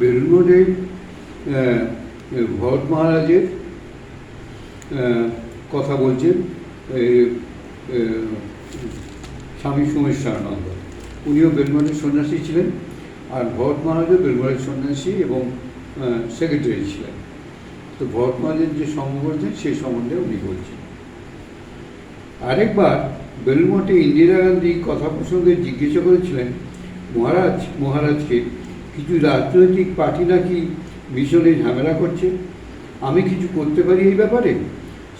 বেলুড়মঠে ভরত মহারাজের কথা বলছেন স্বামী সোমেশ্বরানন্দ। উনিও বেলমঠের সন্ন্যাসী ছিলেন আর ভরত মহারাজও বেলমঠের সন্ন্যাসী এবং সেক্রেটারি ছিলেন। তো ভরত মহারাজের যে করেছেন সেই সম্বন্ধে উনি বলছেন। আরেকবার বেলুমঠে ইন্দিরা গান্ধী কথা প্রসঙ্গে জিজ্ঞাসা করেছিলেন, মহারাজ, মহারাজকে কিছু রাজনৈতিক পার্টি নাকি মিশনে ঝামেলা করছে? আমি কিছু করতে পারি এই ব্যাপারে?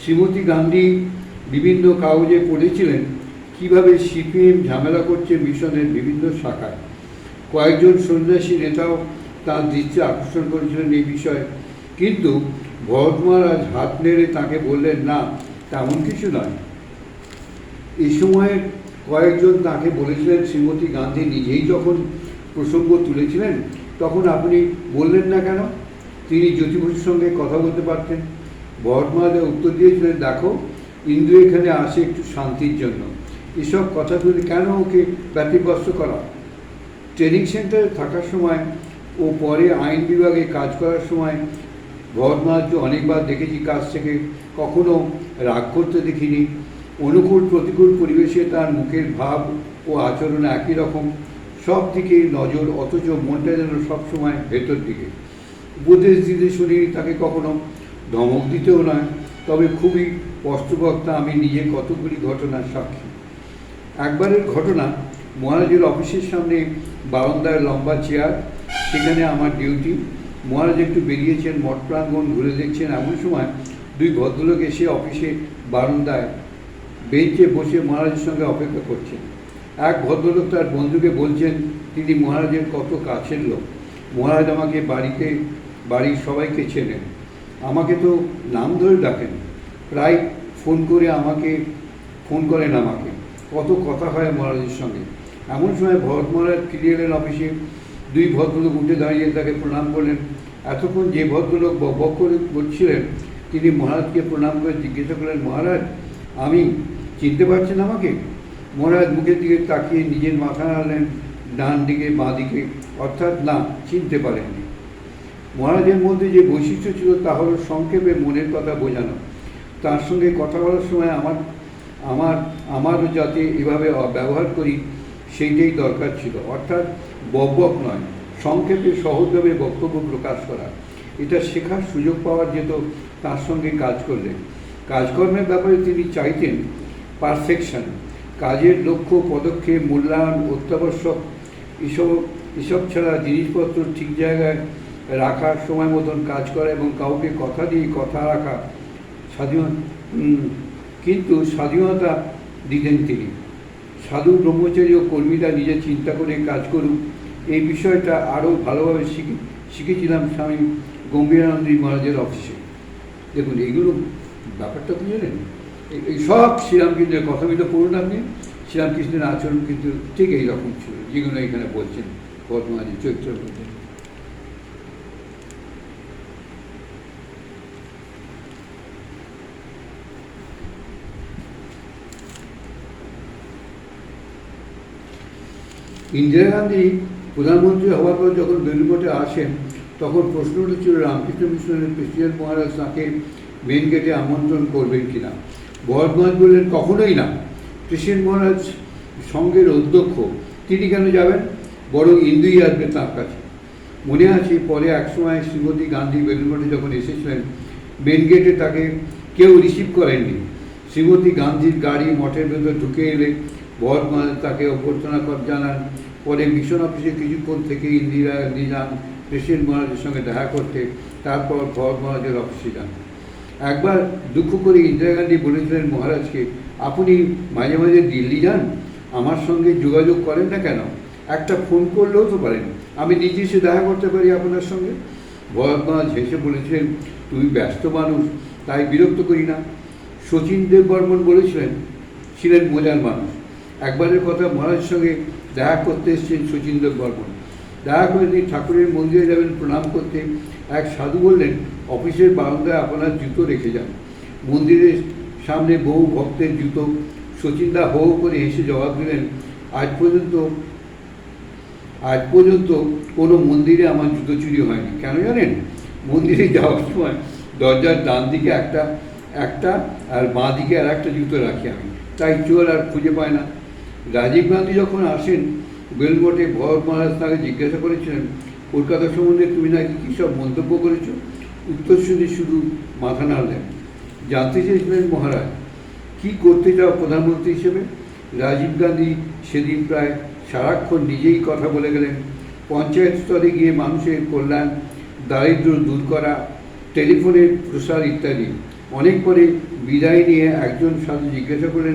শ্রীমতী গান্ধী বিভিন্ন কাগজে পড়েছিলেন কীভাবে সিপিএম ঝামেলা করছে মিশনের বিভিন্ন শাখায়। কয়েকজন সন্ন্যাসী নেতাও তার দৃষ্টি আকর্ষণ করেছিলেন এই বিষয়ে। কিন্তু ভরত হাত নেড়ে তাকে বললেন, না, তেমন কিছু নয়। এই সময়ে কয়েকজন তাকে বলেছিলেন, শ্রীমতী গান্ধী নিজেই যখন প্রসঙ্গ তুলেছিলেন তখন আপনি বললেন না কেন? তিনি জ্যোতিবসুর সঙ্গে কথা বলতে পারতেন। বর্ধমানে উত্তর দিয়েছিলেন, দেখো, ইন্দু এখানে আসে একটু শান্তির জন্য। এসব কথা তুলে কেন ওকে ব্যতিব্যস্ত করা? ট্রেনিং সেন্টারে থাকার সময় ও পরে আইন বিভাগে কাজ করার সময় ভরতমাহার্য অনেকবার দেখেছি কাজ থেকে। কখনো রাগ করতে দেখিনি। অনুকূল প্রতিকূল পরিবেশে তার মুখের ভাব ও আচরণ একই রকম। সব দিকে নজর, অথচ মনটা যেন সবসময় ভেতর দিকে। উপদেশ দিতে শুনিনি তাকে কখনো ধমক দিতেও নয়, তবে খুবই স্পষ্টবক্তা আমি নিজে কতগুলি ঘটনার সাক্ষী। একবারের ঘটনা, মহারাজের অফিসের সামনে বারান্দায় লম্বা চেয়ার, সেখানে আমার ডিউটি। মহারাজ একটু বেরিয়েছেন, মঠ প্রাঙ্গণ ঘুরে দেখছেন, এমন সময় দুই ভদ্রলোক এসে অফিসে বারান্দায় বেঞ্চে বসে মহারাজের সঙ্গে অপেক্ষা করছেন। এক ভদ্রলোক তার বন্ধুকে বলছেন তিনি মহারাজের কত কাছের লোক। মহারাজ আমাকে বাড়িতে, বাড়ির সবাইকে চেনেন। আমাকে তো নাম ধরে ডাকেন। প্রায় ফোন করে আমাকে, ফোন করেন আমাকে। কত কথা হয় মহারাজের সঙ্গে। এমন সময় ভরত মহারাজ ফিরে এলেন অফিসে। দুই ভদ্রলোক উঠে দাঁড়িয়ে তাকে প্রণাম করলেন। এতক্ষণ যে ভদ্রলোক বক করে করছিলেন তিনি মহারাজকে প্রণাম করে জিজ্ঞাসা করলেন, মহারাজ, আমি চিনতে পারছেন আমাকে? মহারাজ মুখের দিকে তাকিয়ে নিজের মাথা নাড়লেন, ডান দিকে, বাঁ দিকে, অর্থাৎ না, চিনতে পারেননি। মহারাজের মধ্যে যে বৈশিষ্ট্য ছিল তা হলো সংক্ষেপে মনের কথা বোঝানো। তার সঙ্গে কথা বলার সময় আমার আমার, আমারও যাতে এভাবে ব্যবহার করি, সেইটাই দরকার ছিল। অর্থাৎ বকবক নয়, সংক্ষেপে সহজভাবে বক্তব্য প্রকাশ করা। এটা শেখার সুযোগ পাওয়া যেত তার সঙ্গে কাজ করলে কাজকর্মের ব্যাপারে তিনি চাইতেন পারফেকশন কাজের লক্ষ্য, পদক্ষেপ, মূল্যায়ন, অত্যাবশ্যক, এসব এসব ছাড়া জিনিসপত্র ঠিক জায়গায় রাখার সময় মতন কাজ করা এবং কাউকে কথা দিয়ে কথা রাখা স্বাধীন কিন্তু স্বাধীনতা দিতেন তিনি। সাধু, ব্রহ্মচারী ও কর্মীরা নিজে চিন্তা করে কাজ করুক। এই বিষয়টা আরও ভালোভাবে শিখে, শিখেছিলাম স্বামী গম্ভীরানন্দী মহারাজের অফিসে দেখুন এইগুলো ব্যাপারটা কি জানেন এই- সব শ্রীরামকৃষ্ণের কথা কিন্তু পড়ুন আপনি শ্রীরামকৃষ্ণের আচরণ কিন্তু ঠিক এইরকম ছিল যেগুলো এখানে বলছেন বর্তমানে চৈত্র ইন্দিরা গান্ধী প্রধানমন্ত্রী হওয়ার পর যখন বেলুমঠে আসেন, তখন প্রশ্ন উঠেছিল রামকৃষ্ণ মিশনের প্রেসিডেন্ট মহারাজ তাকে মেন গেটে আমন্ত্রণ করবেন কিনা। ভরত মহারাজ বললেন, কখনোই না। কৃষ্ণ মহারাজ সঙ্গের অধ্যক্ষ, তিনি কেন যাবেন? বরং ইন্দুই আসবে তার কাছে। মনে আছে, পরে একসময় শ্রীমতী গান্ধী বেলুমঠে যখন এসেছিলেন মেন গেটে তাকে কেউ রিসিভ করেননি। শ্রীমতী গান্ধীর গাড়ি মঠের ভেতর ঢুকে এলে ভরত তাকে অভ্যর্থনা কর জানান। পরে মিশন অফিসে কিছুক্ষণ থেকে ইন্দিরা যান প্রেসিডেন্ট মহারাজের সঙ্গে দেখা করতে, তারপর ভরত মহারাজের অফিসে যান। একবার দুঃখ করে ইন্দিরা গান্ধী বলেছিলেন, মহারাজকে, আপনি মাঝে মাঝে দিল্লি যান? আমার সঙ্গে যোগাযোগ করেন না কেন? একটা ফোন করলেও তো পারেন। আমি নিজে এসে দেখা করতে পারি আপনার সঙ্গে। ভরত মহারাজ হেসে বলেছিলেন, তুমি ব্যস্ত মানুষ, তাই বিরক্ত করি না। শচীন দেব বর্মন বলেছিলেন, ছিলেন মজার মানুষ। একবারের কথা মহারাজের সঙ্গে দেখা করতে এসেছেন শচীন দেব বর্মন। দেখা করে তিনি ঠাকুরের মন্দিরে যাবেন, প্রণাম করতে। এক সাধু বললেন অফিসের বারান্দায় আপনার জুতো রেখে যান। মন্দিরের সামনে বহু ভক্তের জুতো। শচীনদা হো করে হেসে জবাব দিলেন, আজ পর্যন্ত আজ পর্যন্ত কোনো মন্দিরে আমার জুতো চুরি হয়নি। কেন জানেন? মন্দিরে যাওয়ার সময় দরজার ডান দিকে একটা একটা আর বাঁ দিকে আর একটা জুতো রাখি আমি। তাই চোর আর খুঁজে পায় না। রাজীব গান্ধী যখন আসেন বেলমোটে ভরত মহারাজ তাকে জিজ্ঞাসা করেছিলেন, কলকাতা সম্বন্ধে তুমি নাকি কী সব মন্তব্য করেছ? উত্তর শুনে শুধু মাথা নাড়লেন। জানতে চেয়েছিলেন মহারাজ। কি করতে চাও প্রধানমন্ত্রী হিসেবে? রাজীব গান্ধী সেদিন প্রায় সারাক্ষণ নিজেই কথা বলে গেলেন। পঞ্চায়েত স্তরে গিয়ে মানুষের কল্যাণ দারিদ্র দূর করা টেলিফোনের প্রসার ইত্যাদি। অনেক পরে বিদায় নিয়ে একজন সাথে জিজ্ঞাসা করলেন,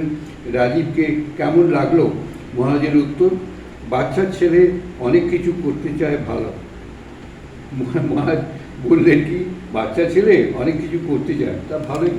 রাজীবকে কেমন লাগল মহারাজের উত্তর? বাচ্চার ছেলে অনেক কিছু করতে চায় ভালো। মহারাজ বললেন কি বাচ্চা ছেলে অনেক কিছু করতে চায় তা ভালোই।